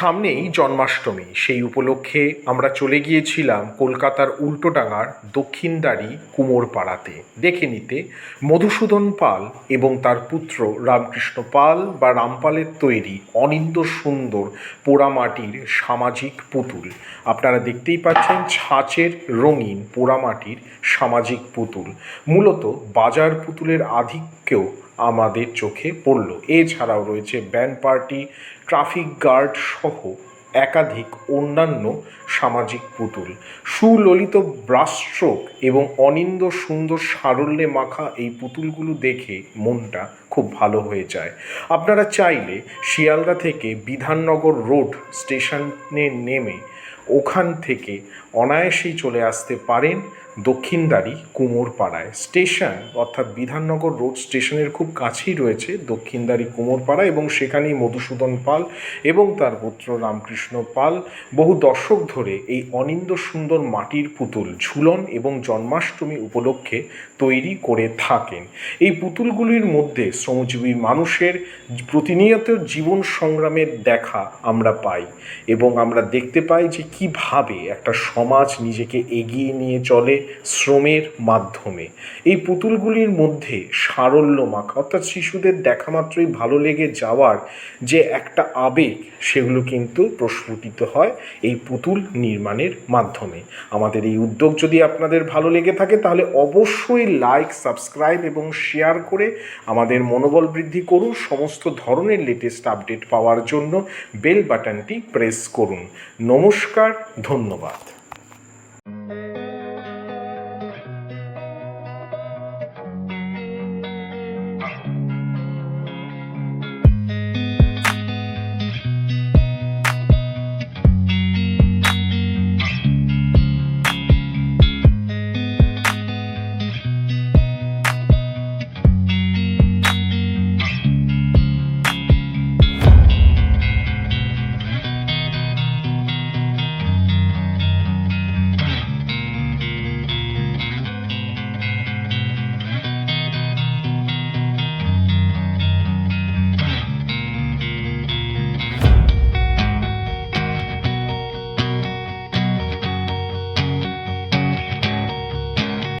সামনেই জন্মাষ্টমী। সেই উপলক্ষে আমরা চলে গিয়েছিলাম কলকাতার উল্টোডাঙার দক্ষিণদারি কুমোরপাড়াতে। দেখে নিতে মধুসূদন পাল এবং তার পুত্র রামকৃষ্ণ পাল বা রামপালের তৈরি অনিন্দ সুন্দর পোড়ামাটির সামাজিক পুতুল। আপনারা দেখতেই পাচ্ছেন ছাঁচের রঙিন পোড়ামাটির সামাজিক পুতুল। মূলত বাজার পুতুলের আধিক্যেও আমাদের চোখে পড়ল। এছাড়াও রয়েছে ব্যান্ড পার্টি, ট্রাফিক গার্ড সহ একাধিক অন্যান্য সামাজিক পুতুল। সুললিত ব্রাস্ট্রোক এবং অনিন্দ সুন্দর সারল্যে মাখা এই পুতুলগুলো দেখে মনটা খুব ভালো হয়ে যায়। আপনারা চাইলে শিয়ালদা থেকে বিধাননগর রোড স্টেশনে নেমে ওখান থেকে অনায়াসেই চলে আসতে পারেন দক্ষিণদারি কুমোরপাড়ায়। স্টেশন, অর্থাৎ বিধাননগর রোড স্টেশনের খুব কাছেই রয়েছে দক্ষিণদারি কুমোরপাড়া এবং সেখানেই মধুসূদন পাল এবং তার পুত্র রামকৃষ্ণ পাল বহু দশক ধরে এই অনিন্দ সুন্দর মাটির পুতুল ঝুলন এবং জন্মাষ্টমী উপলক্ষে তৈরি করে থাকেন। এই পুতুলগুলির মধ্যে শ্রমজীবী মানুষের প্রতিনিয়ত জীবন সংগ্রামের দেখা আমরা পাই এবং আমরা দেখতে পাই যে কীভাবে একটা সমাজ নিজেকে এগিয়ে নিয়ে চলে শ্রমের মাধ্যমে। এই পুতুলগুলির মধ্যে সারল্য মাখা, অর্থাৎ শিশুদের দেখা মাত্রই ভালো লেগে যাওয়ার যে একটা আবেগ, সেগুলো কিন্তু প্রস্ফুটিত হয় এই পুতুল নির্মাণের মাধ্যমে। আমাদের এই উদ্যোগ যদি আপনাদের ভালো লেগে থাকে, তাহলে অবশ্যই লাইক সাবস্ক্রাইব এবং শেয়ার করে আমাদের মনোবল বৃদ্ধি করুন। সমস্ত ধরনের লেটেস্ট আপডেট পাওয়ার জন্য বেল বাটনটি প্রেস করুন। নমস্কার, ধন্যবাদ।